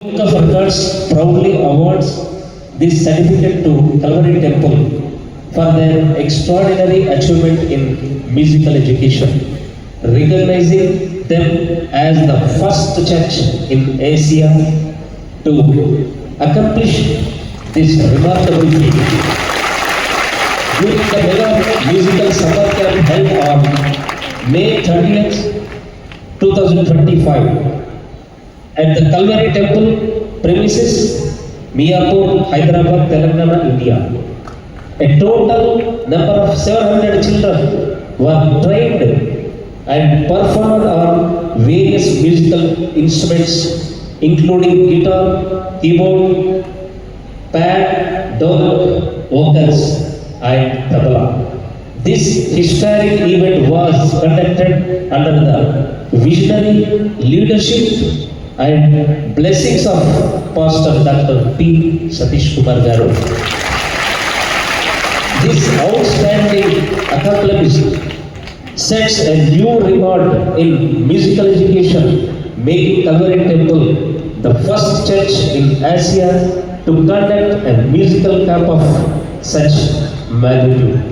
Of Records proudly awards this certificate to Calvary Temple for their extraordinary achievement in musical education, recognizing them as the first church in Asia to accomplish this remarkable feat. During the mega musical summer camp held on May 30th, 2025, at the Calvary Temple premises, Miapur, Hyderabad, Telangana, India. A total number of 700 children were trained and performed on various musical instruments including guitar, keyboard, pad, dole, vocals and tabla. This historic event was conducted under the visionary leadership and blessings of Pastor Dr. P. Satish Kumar Garu. This outstanding accomplishment sets a new record in musical education, making Calvary Temple the first church in Asia to conduct a musical camp of such magnitude.